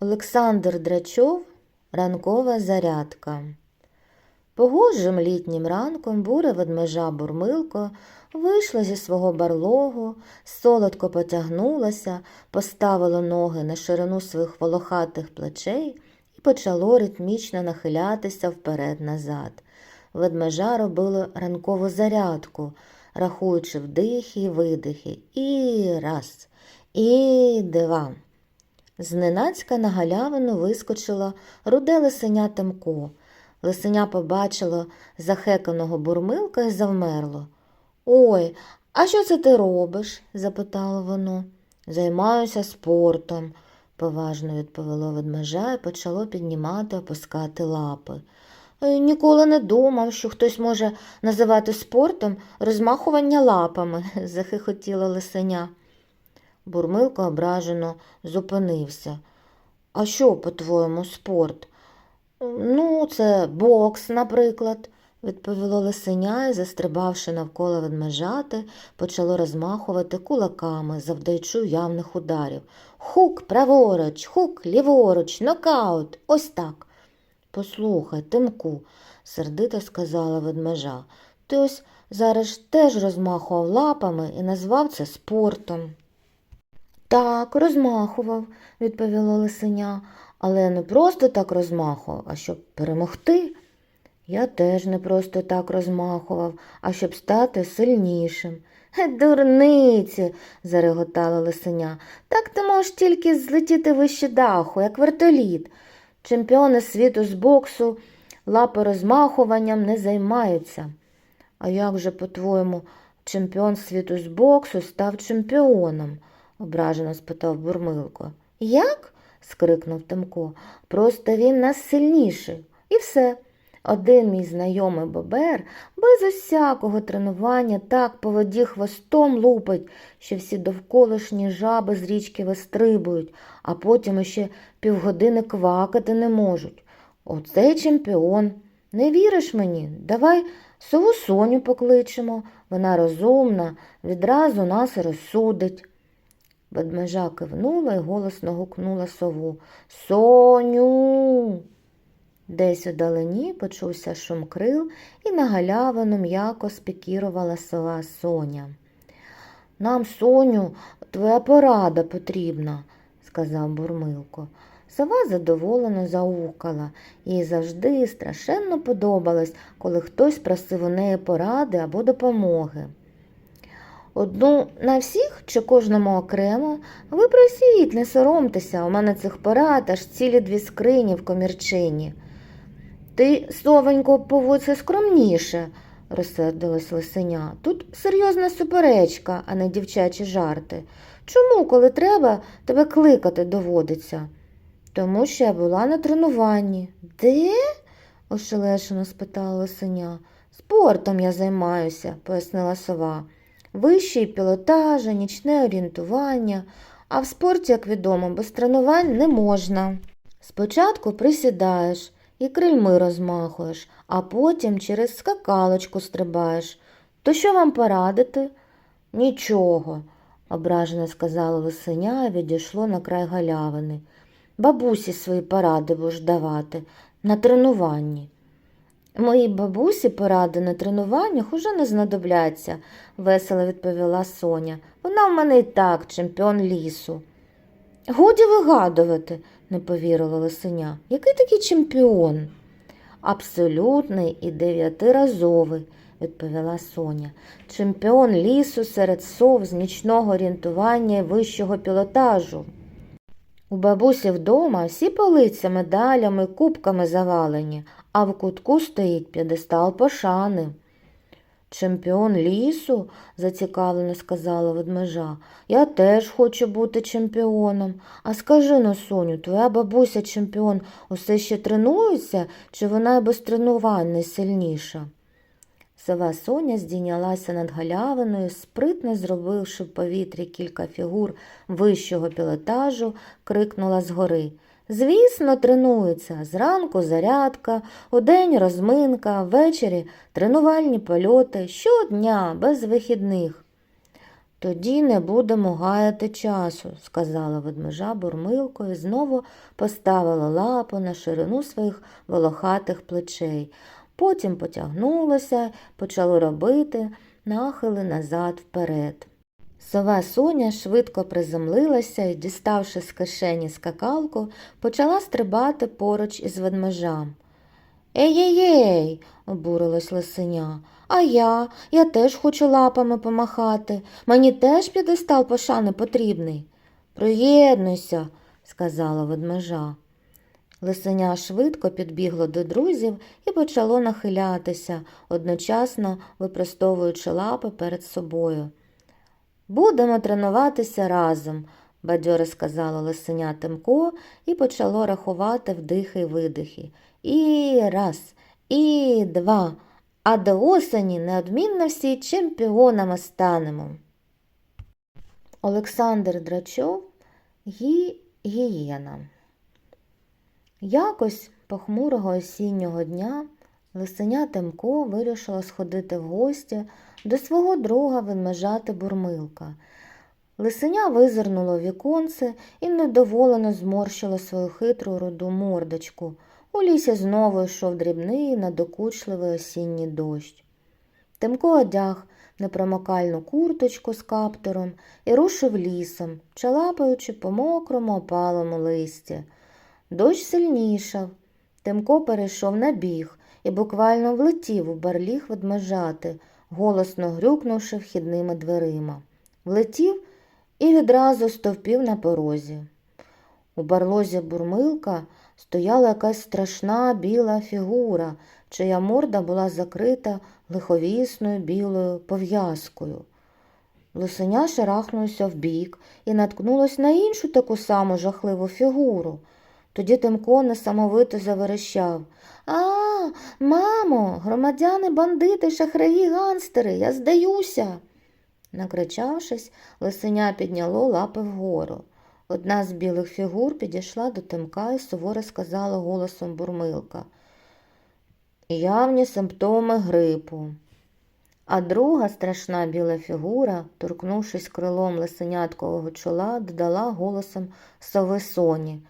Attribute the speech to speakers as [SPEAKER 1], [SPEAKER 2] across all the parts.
[SPEAKER 1] Олександр Драчов Ранкова зарядка. Погожим літнім ранком буря ведмежа Бурмилко вийшла зі свого барлогу, солодко потягнулася, поставила ноги на ширину своїх волохатих плечей і почало ритмічно нахилятися вперед-назад. Ведмежа робила ранкову зарядку, рахуючи вдихи і видихи. І раз, і два. Зненацька на галявину вискочило руде лисеня Тимко. Лисеня побачило захеканого бурмилка і завмерло. Ой, а що це ти робиш? запитало воно. Займаюся спортом, поважно відповіло ведмежа і почало піднімати, опускати лапи. «Е, Ніколи не думав, що хтось може називати спортом розмахування лапами, захихотіло лисеня. Бурмилко ображено зупинився. А що, по-твоєму, спорт? Ну, це бокс, наприклад, відповіло лисеня і, застрибавши навколо ведмежати, почало розмахувати кулаками, завдаючи явних ударів. Хук праворуч, хук ліворуч, нокаут, ось так. Послухай, Тимку, сердито сказала ведмежа, ти ось зараз теж розмахував лапами і назвав це спортом. Так, розмахував, відповіло лисеня, але не просто так розмахував, а щоб перемогти. Я теж не просто так розмахував, а щоб стати сильнішим. Дурниці, зареготала лисеня. Так ти можеш тільки злетіти вище даху, як вертоліт. Чемпіони світу з боксу лапорозмахуванням не займаються. А як же, по-твоєму, чемпіон світу з боксу став чемпіоном? Ображено спитав Бурмилко. Як? скрикнув Тимко. Просто він нас сильніший. І все. Один мій знайомий бобер без усякого тренування так по воді хвостом лупить, що всі довколишні жаби з річки вистрибують, а потім іще півгодини квакати не можуть. Оцей чемпіон. Не віриш мені? Давай сову Соню покличемо. Вона розумна, відразу нас розсудить. Ведмежа кивнула і голосно гукнула сову. Соню. Десь у далині почувся шум крил, і на галявину м'яко спікірувала сова Соня. Нам, Соню, твоя порада потрібна, сказав Бурмилко. Сова задоволено заукала, їй завжди страшенно подобалось, коли хтось просив у неї поради або допомоги. Одну на всіх чи кожному окремо, ви просіть, не соромтеся, у мене цих порад аж цілі дві скрині в комірчині. Ти, совенько, поводься скромніше, розсердилась лисеня. Тут серйозна суперечка, а не дівчачі жарти. Чому, коли треба, тебе кликати доводиться? Тому що я була на тренуванні. Де? ошелешено спитала лисеня. Спортом я займаюся, пояснила сова. Вищий пілотаж, нічне орієнтування, а в спорті, як відомо, без тренувань не можна. Спочатку присідаєш і крильми розмахуєш, а потім через скакалочку стрибаєш. То що вам порадити? Нічого, ображено сказала лисеня і відійшло на край галявини. Бабусі свої поради будеш давати на тренуванні. Моїй бабусі поради на тренуваннях уже не знадобляться, весело відповіла Соня. Вона в мене і так чемпіон лісу. Годі вигадувати, не повірила лисеня. Який такий чемпіон? Абсолютний і дев'ятиразовий, відповіла Соня. Чемпіон лісу серед сов з нічного орієнтування і вищого пілотажу. У бабусі вдома всі полиці медалями, кубками завалені, а в кутку стоїть п'єдестал пошани. Чемпіон лісу, зацікавлено сказала ведмежа. Я теж хочу бути чемпіоном. А скажи ну, Соню, твоя бабуся чемпіон усе ще тренується, чи вона й без тренувань не сильніша? Сова Соня здійнялася над галявиною, спритно зробивши в повітрі кілька фігур вищого пілотажу, крикнула згори. Звісно, тренується. Зранку зарядка, удень розминка, ввечері тренувальні польоти, щодня, без вихідних. Тоді не будемо гаяти часу, сказала ведмежа бурмилко і знову поставила лапу на ширину своїх волохатих плечей. Потім потягнулося, почало робити нахили назад вперед. Сова Соня швидко приземлилася і, діставши з кишені скакалку, почала стрибати поруч із ведмежам. Ей-ей-ей, обурилась лисеня. А я, я теж хочу лапами помахати. Мені теж п'єдестал пошани потрібний. Приєднуйся, сказала ведмежа. Лисеня швидко підбігло до друзів і почало нахилятися, одночасно випростовуючи лапи перед собою. Будемо тренуватися разом, бадьоро сказала лисеня Тимко і почало рахувати вдихи й видихи. І раз, і два, а до осені неодмінно всі чемпіонами станемо. Олександр Драчов гі... гієна. Якось похмурого осіннього дня лисеня Тимко вирішила сходити в гості до свого друга ведмежати бурмилка. Лисеня визирнула в віконце і недоволено зморщила свою хитру руду мордочку. У лісі знову йшов дрібний, надокучливий осінній дощ. Тимко одяг непромокальну курточку з каптуром і рушив лісом, чалапаючи по мокрому опалому листі. Дощ сильнішав. Тимко перейшов на біг і буквально влетів у барліг ведмежати, голосно грюкнувши вхідними дверима. Влетів і відразу стовпів на порозі. У барлозі бурмилка стояла якась страшна біла фігура, чия морда була закрита лиховісною білою пов'язкою. Лисеня шарахнулося вбік і наткнулось на іншу таку саму жахливу фігуру. Тоді Тимко несамовито заверещав. А, мамо, громадяни, бандити, шахраї, ганстери, я здаюся. Накричавшись, лисеня підняло лапи вгору. Одна з білих фігур підійшла до Тимка і суворо сказала голосом бурмилка. Явні симптоми грипу. А друга страшна біла фігура, торкнувшись крилом лисеняткового чола, додала голосом сови соні.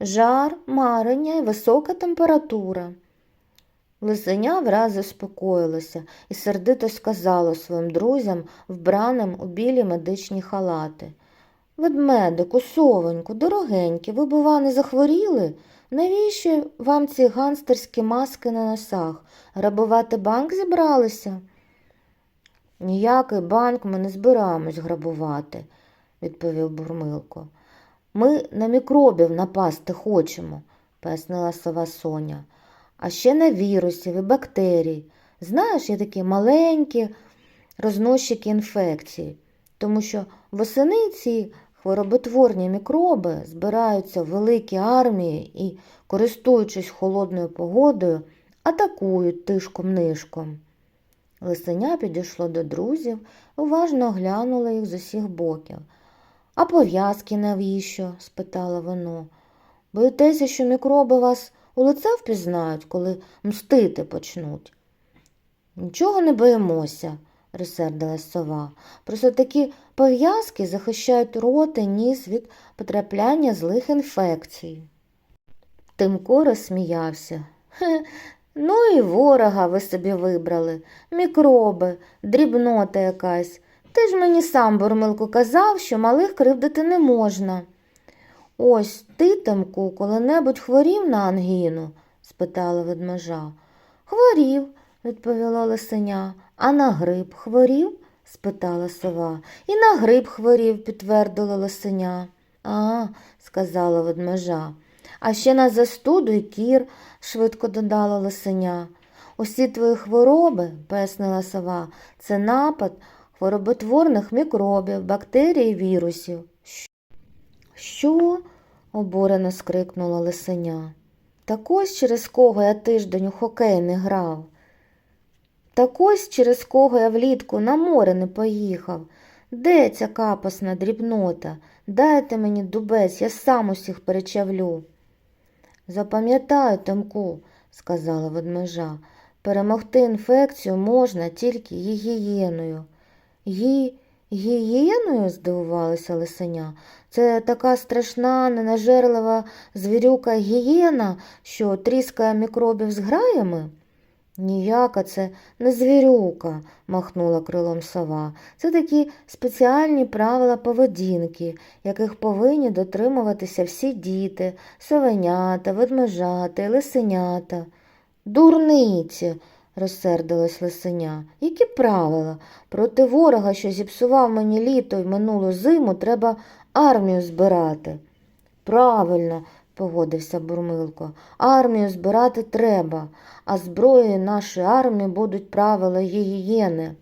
[SPEAKER 1] Жар, марення і висока температура. Лисеня враз заспокоїлося і сердито сказала своїм друзям, вбраним у білі медичні халати. Ведмедику, совоньку, дорогенькі, ви, бува, не захворіли? Навіщо вам ці ганстерські маски на носах? Грабувати банк зібралися? Ніякий банк ми не збираємось грабувати, відповів Бурмилко. Ми на мікробів напасти хочемо, пояснила сова Соня. А ще на вірусів і бактерій. Знаєш, є такі маленькі розносчики інфекцій, тому що восени ці хвороботворні мікроби збираються в великі армії і, користуючись холодною погодою, атакують тишком-нишком. Лисеня підійшло до друзів, уважно оглянуло їх з усіх боків. А пов'язки навіщо? спитала воно. Боїтеся, що мікроби вас у лице впізнають, коли мстити почнуть. Нічого не боїмося, розсердилась сова. Просто такі пов'язки захищають рот і ніс від потрапляння злих інфекцій. Тимко розсміявся. Хе, ну і ворога ви собі вибрали. Мікроби, дрібнота якась. Ти ж мені сам, Бурмилку, казав, що малих кривдити не можна. Ось ти, Тимку, коли-небудь хворів на ангіну? спитала ведмежа. Хворів, відповіло лисеня. А на грип хворів? спитала сова. І на грип хворів, підтвердила лисеня. А, сказала ведмежа. А ще на застуду й кір, швидко додала лисеня. Усі твої хвороби, пояснила сова, це напад хвороботворних мікробів, бактерій вірусів. Що? обурено скрикнула лисеня. Так ось через кого я тиждень у хокей не грав. Так ось через кого я влітку на море не поїхав. Де ця капосна дрібнота? Дайте мені дубець, я сам усіх перечавлю. Запам'ятаю, Тимку, сказала ведмежа, перемогти інфекцію можна тільки гігієною. Гі, Гієною? здивувалася лисеня. Це така страшна, ненажерлива звірюка гієна, що тріскає мікробів з граями? Ніяка це не звірюка, махнула крилом сова. Це такі спеціальні правила поведінки, яких повинні дотримуватися всі діти, совенята, ведмежата, лисенята. Дурниці, розсердилась лисеня. Які правила? Проти ворога, що зіпсував мені літо й минулу зиму, треба армію збирати. Правильно, погодився Бурмилко. Армію збирати треба, а зброєю нашої армії будуть правила гігієни.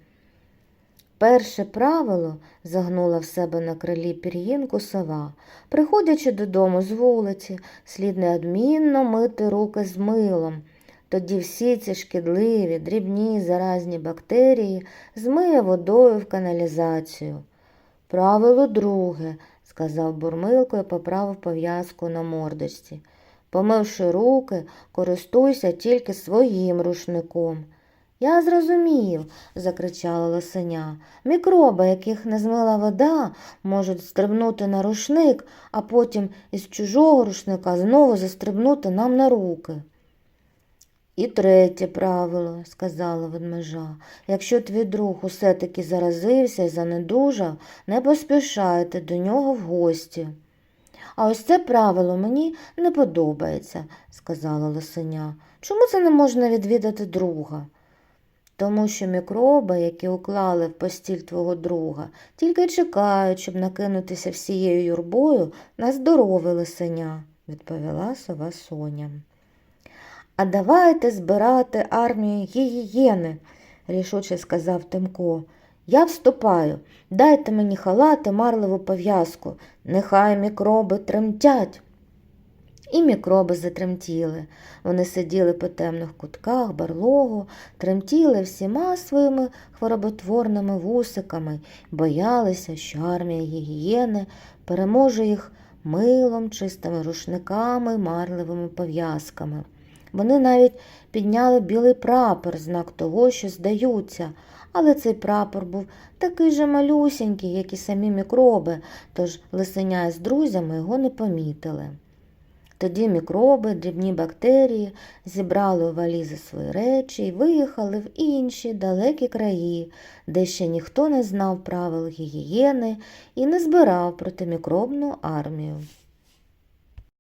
[SPEAKER 1] Перше правило загнула в себе на крилі пір'їнку сова. Приходячи додому з вулиці, слід неодмінно мити руки з милом. Тоді всі ці шкідливі, дрібні, заразні бактерії змиє водою в каналізацію. Правило друге, сказав Бурмилко і поправив пов'язку на мордочці. Помивши руки, користуйся тільки своїм рушником. Я зрозумів, закричала лисеня. Мікроби, яких не змила вода, можуть стрибнути на рушник, а потім із чужого рушника знову застрибнути нам на руки. І третє правило, сказала ведмежа, якщо твій друг усе таки заразився і занедужав, не поспішайте до нього в гості. А ось це правило мені не подобається, сказала лисеня. Чому це не можна відвідати друга? Тому що мікроби, які уклали в постіль твого друга, тільки чекають, щоб накинутися всією юрбою на здорове лисеня, відповіла сова Соня. А давайте збирати армію гігієни, рішуче сказав Тимко. Я вступаю, дайте мені халат і марливу пов'язку, нехай мікроби тремтять. І мікроби затремтіли. Вони сиділи по темних кутках барлогу, тремтіли всіма своїми хвороботворними вусиками, боялися, що армія гігієни переможе їх милом, чистими рушниками, марливими пов'язками. Вони навіть підняли білий прапор, знак того, що здаються, але цей прапор був такий же малюсінький, як і самі мікроби, тож лисеня з друзями його не помітили. Тоді мікроби, дрібні бактерії зібрали у валізи свої речі і виїхали в інші далекі краї, де ще ніхто не знав правил гігієни і не збирав протимікробну армію.